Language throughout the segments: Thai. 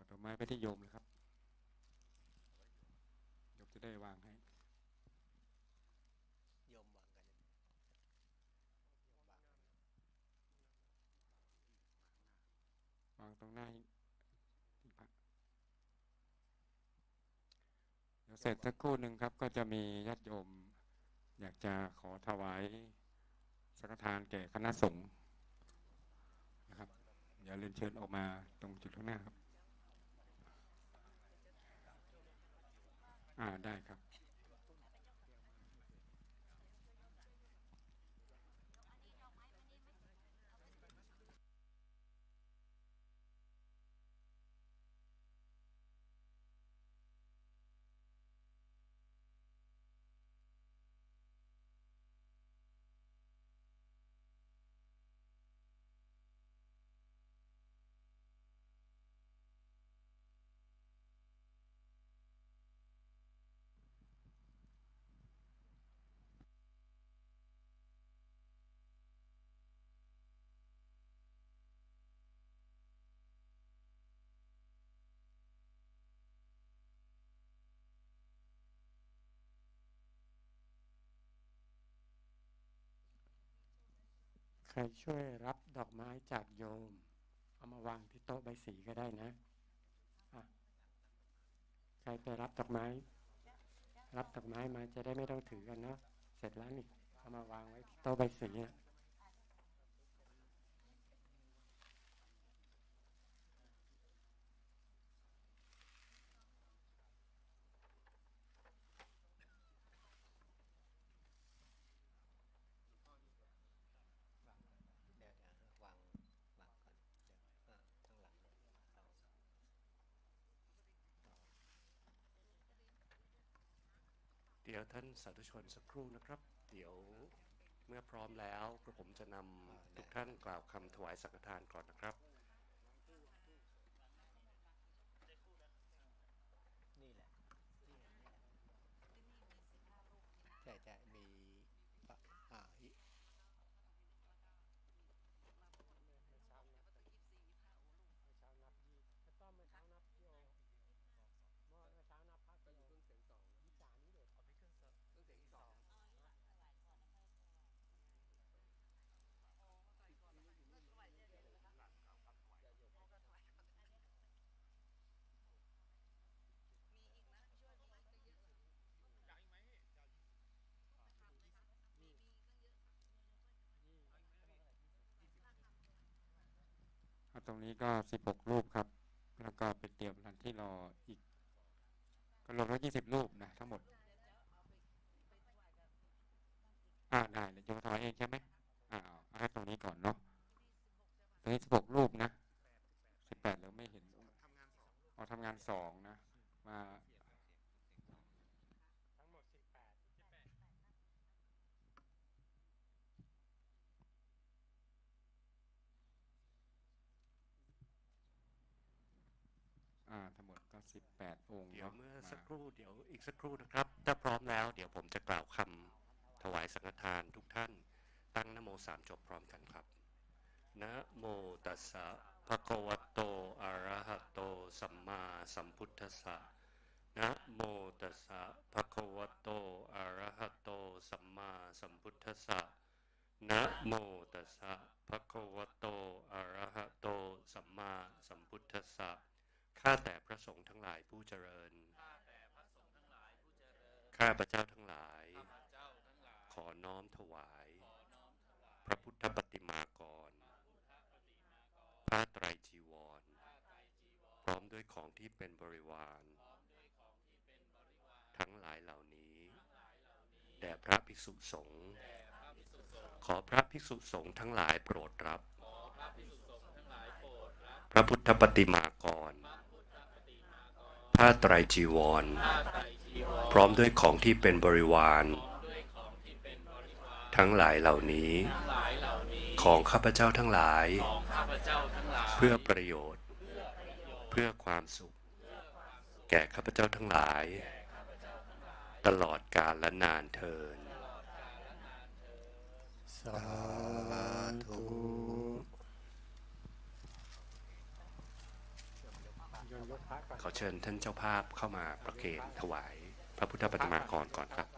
ากดอกไม้ไปที่โยมเลยครับโยมจะได้วางให้โยมวางกันวางตรงหน้าหิ้งพระเดี๋ยวเสร็จสักครู่หนึ่งครับ ก็จะมีญาติโยม อยากจะขอถวายสังฆทานแก่คณะสงฆ์นะครับเดี๋ยวเรียนเชิญออกมาตรงจุดข้างหน้าครับ อ่าได้ครับ ใครช่วยรับดอกไม้จากโยม เอามาวางที่โต๊ะใบสีก็ได้นะะใครไปรับดอกไม้ รับดอกไม้มาจะได้ไม่ต้องถือกันเนาะเสร็จแล้วนี่เอามาวางไว้ที่โต๊ะใบสีอะ เดี๋ยวเดี๋ยววางวางก่อนเดี๋ยวอ่าข้างหลังเนี่ยเอา เดี๋ยวท่านสาธุชนสักครู่นะครับ เดี๋ยวเมื่อพร้อมแล้วกระผมจะนำทุกท่านกล่าวคำถวายสังฆทานก่อนนะครับ นี่แหละนี่แหละใช่ใช่มีปะอ่าอิ อะ ตรงนี้ก็สิบหกรูปครับ แล้วก็ไปเตรียมรันที่รออีก ก็รวมแล้วยี่สิบรูปนะทั้งหมด อ่าได้เดี๋ยวจะมาถวายเองใช่ไหมอ่าเอาให้ตรงนี้ก่อนเนาะตรงนี้สิบหกรูปนะสิบแปดแล้วไม่เห็นอ๋อทำงานสองนะ มา สิบแปดองค์เดี๋ยวเมื่อสักครู่เดี๋ยวอีกสักครู่นะครับ ถ้าพร้อมแล้ว เดี๋ยวผมจะกล่าวคำถวายสังฆทานทุกท่าน ตั้งนโมสามจบพร้อมกันครับนะโมตัสสะภะคะวะโตอะระหะโตสัมมาสัมพุทธัสสะนะโมตัสสะภะคะวะโตอะระหะโตสัมมาสัมพุทธัสสะนะโมตัสสะภะคะวะโตอะระหะโตสัมมาสัมพุทธัสสะ ข้าแต่พระสงฆ์ทั้งหลายผู้เจริญ ข้าพระเจ้าทั้งหลาย ขอน้อมถวาย พระพุทธปฏิมากร ผ้าไตรจีวร พร้อมด้วยของที่เป็นบริวาร ทั้งหลายเหล่านี้ แด่พระภิกษุสงฆ์ ขอพระภิกษุสงฆ์ทั้งหลายโปรดรับ พระพุทธปฏิมากร ผ้าไตรจีวร พร้อมด้วยของที่เป็นบริวาร ทั้งหลายเหล่านี้ ของข้าพเจ้าทั้งหลาย เพื่อประโยชน์ เพื่อความสุข แก่ข้าพเจ้าทั้งหลาย ตลอดกาลและนานเทินสาธุโยนยกพระก่อน ขอเชิญท่านเจ้าภาพเข้ามาประเคนถวาย พระพุทธปฏิมากรก่อนครับ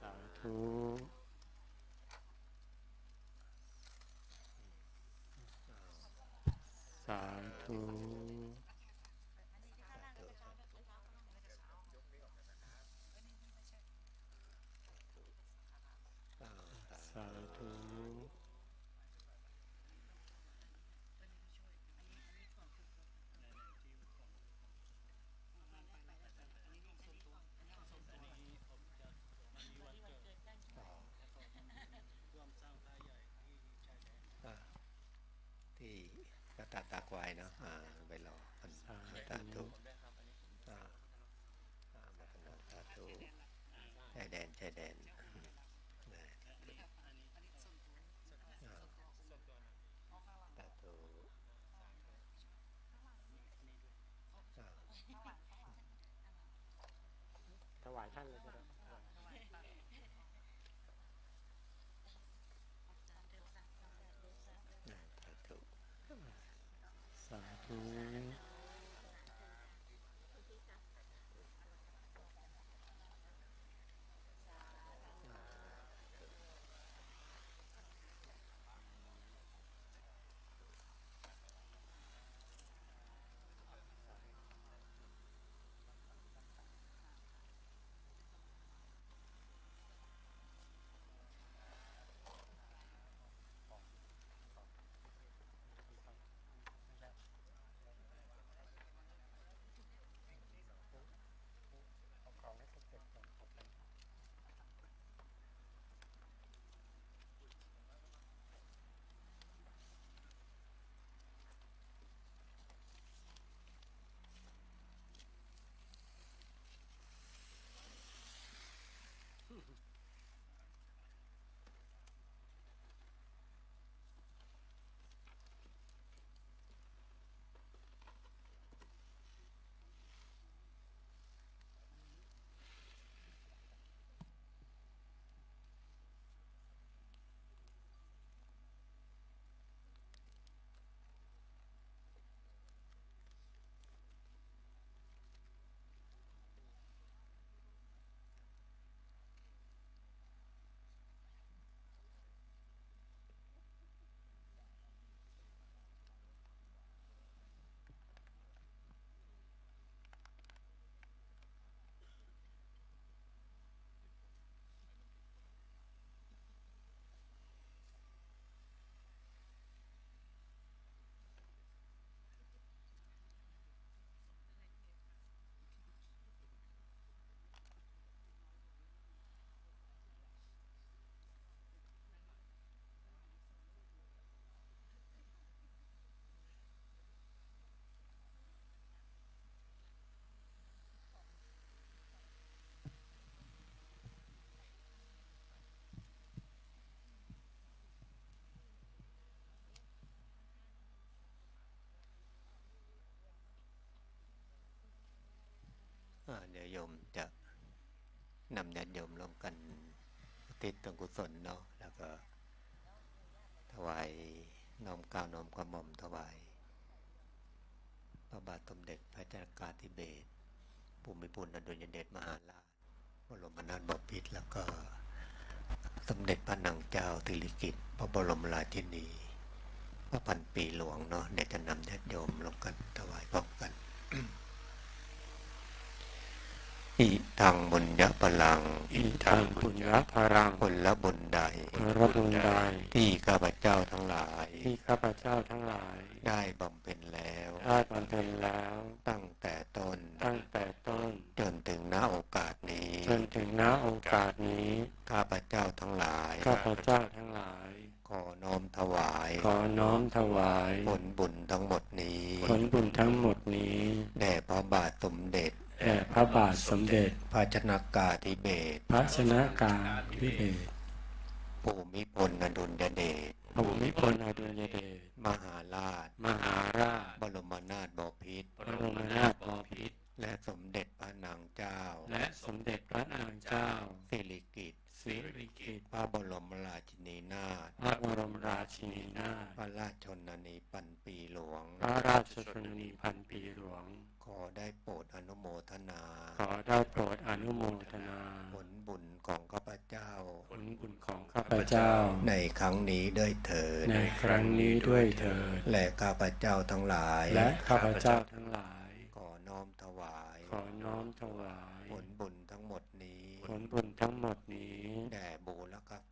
สาธุสาธุ สาธุ ที่กระตาตากวายเนาะอ่าไปรอกัน สา สา ธุ ธุอ่าอ่ามากันเนาะสาธุชาย แดนชายแดนอืมได้อ่าสาธุอ่าถวายท่านเลยก็ได้อ่าสาธุ นำญาติโยมร่วมกันอุทิศตวกุศลเนาะแล้วก็ถวายน้อมกล้าวน้อมกระหม่อมถวายพระบาทสมเด็จพระจ้าอาธิเบศรภูมิพลอดุลยเดชมหาราชบรมนาถบพิตรแล้วก็สมเด็จพระนางเจ้าสิริกิติ์พระบรมราชินีพระพันปีหลวงเนาะเดี๋ยวจะนำญาติโยมลงกันถวายพร้อมกัน อิทังบุญญพลัง อิทังปุญญพรังผลบุญใดพระบุญใดที่ข้าพเจ้าทั้งหลาย ที่ข้าพเจ้าทั้งหลาย ได้บำเพ็ญแล้ว ได้บำเพ็ญแล้วตั้งแต่ต้น ตั้งแต่ต้น จนถึงณโอกาสนี้ จนถึงณโอกาสนี้ ข้าพเจ้าทั้งหลาย ข้าพเจ้าทั้งหลาย ขอน้อมถวาย ขอน้อมถวาย ผลบุญทั้งหมดนี้ ผลบุญทั้งหมดนี้ แด่พระบาทสมเด็จ แด่พระบาทสม เด็จพระชนากาธิเบศรพระชนะการวิเดชภูมิพลอดุลยเดชภูมิพลอดุลยเดชมหาราช มหาราช บรมนาถบพิตรบรมนาถบพิตรและสมเด็จพระนางเจ้า และสมเด็จพระนางเจ้าสิริกิติ์สิริกิติ์พระบรมราชินีนาถพระบรมราชินีนาถพระราชชนนีพันปีหลวง พระราชชนนีพันปีหลวง ขอได้โปรดอนุโมทนา ขอได้โปรดอนุโมทนา ผลบุญของข้าพเจ้า ผลบุญของข้าพเจ้า ในครั้งนี้ด้วยเถิดในครั้งนี้ด้วยเถิดและข้าพเจ้าทั้งหลาย และข้าพเจ้าทั้งหลาย ขอน้อมถวาย ขอน้อมถวาย ผลบุญทั้งหมดนี้ ผลบุญทั้งหมดนี้ แด่บูรพตัต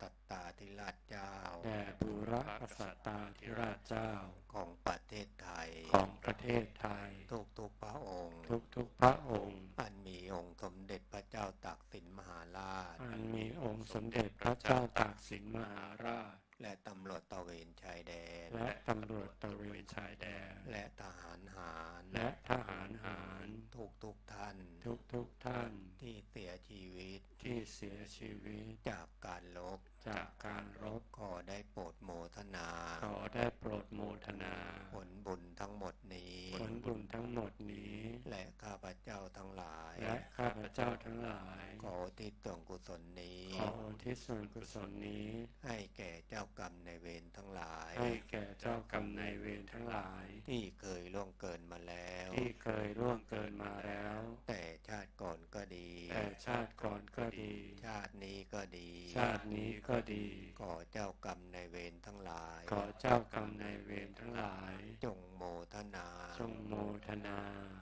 ตาธิ ราชเจ้า แด่บุรกษัตริย์ธิราชเจ้า ของประเทศไทย ของประเทศไทย ทุกทุกๆพระองค์ ทุกทุกๆพระองค์ อันมีองค์สมเด็จพระเจ้าตากสินมหาราช อันมีองค์สมเด็จพระเจ้าตากสินมหาราชและตำรวจตระเวนชายแดน และตำรวจตระเวนชายแดน และทหารหาร และทหารหาร ทุกทุกๆท่าน ทุกทุกๆท่าน ที่เสียชีวิต ที่เสียชีวิต จากการลบ จากการรบ ขอได้โปรดโมทนา ขอได้โปรดโมทนา ผลบุญทั้งหมดนี้ ผลบุญทั้งหมดนี้ และข้าพเจ้าทั้งหลาย และข้าพ เจ้าทั้งหลาย ขอที่ส่วนกุศลนี้ ขออุที่ส่วนกุศลนี้ ให้แก่เจ้ากรรมในายเวรทั้งหลาย ให้แก่เจ้ากรรมนายเวรทั้งหลาย ที่เคยล่วงเกินมาแล้ว ที่เคยล่วงเกินมาแล้ว แต่ชาติก่อนก็ดี แต่ชาติก่อนก็ดี ชาตินี้ก็ดี ชาตินี้ก็ดี ขอเจ้ากรรมในายเวรทั้งหลาย ขอเจ้ากรรมนายเวรทั้งหลาย จงโมทนา จงโมทนา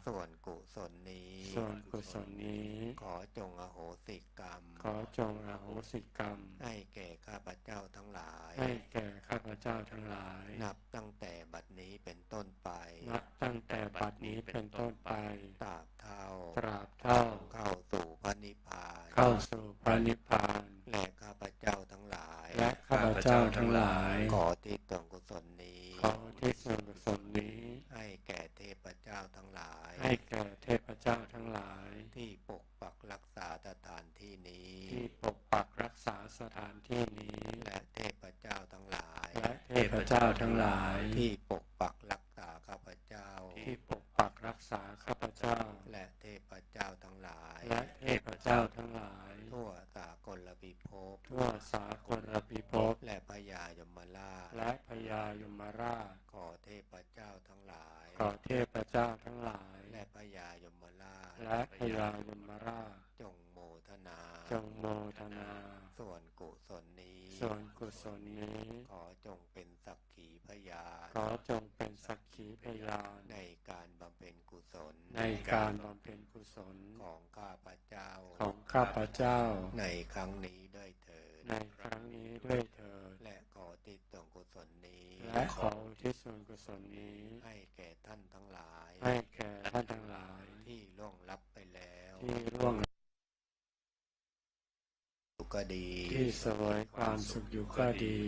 ส่วนกุศลนี้ ส่วนกุศลนี้ ขอจงอโหสิกรรม ขอจงอโห สิกรรม ให้แก่ข้าพเจ้าทั้งหลาย ให้แก่ข้าพเจ้าทั้งหลาย นับตั้งแต่บัดนี้เป็นต้นไปนับตั้งแต่บัดนี้เป็นต้นไปตราบเท่าตราบเท่าเข้าสู่พระนิพพาน เข้าสู่พระนิพพานและข้าพเจ้าทั้งหลาย และข้าพเจ้าทั้งหลาย ขอที่ตวงกุศลนี้ ขอที่ส่วนกุศลนี้ ให้แก่เทพเจ้าทั้งหลาย ให้แก่เทพเจ้าทั้งหลาย ที่ปกปักรักษาสถานที่นี้ ที่ปกปักรักษาสถาน ที่นี้ และเทพเจ้าทั้งหลาย และเทพเจ้าทั้งหลาย ที่ปกปักรักษาข้าพเจ้า ที่ปกปักรักษาข้าพเจ้า และเทพเจ้าทั้งหลาย และเทพเจ้าทั้งหลาย ทั่วสากลพิภพ ทั่วสากลพิภพ และพญายมราช และพญายมราช ขอเทพเจ้าทั้งหลาย ขอเทพเจ้าทั้งหลาย และพญายมราช และพญายมราช จงโมทนา จงโมทนา ส่วนกุศลนี้ ส่วนกุศลนี้ ขอจงเป็นสักขีพยาน ข อจงเป็นสักขีพยาน ในการบำเพ็ญกุศล ในการบำเพ็ญกุศลของข้าพเจ้า ของข้าพเจ้า ในครั้งนี้ด้วยเถิดในครั้งนี้ด้วยเถิดและขอติดต่วงกุศลนี้ และขออุที่ส่วนกุศลนี้ ให้แก่ท่านทั้งหลาย ให้แก่ท่านทั้งหลาย ที่ล่วงลับไปแล้ว ที่ร่วงก็ดี ที่เสวยความสุขอยู่ก็ดี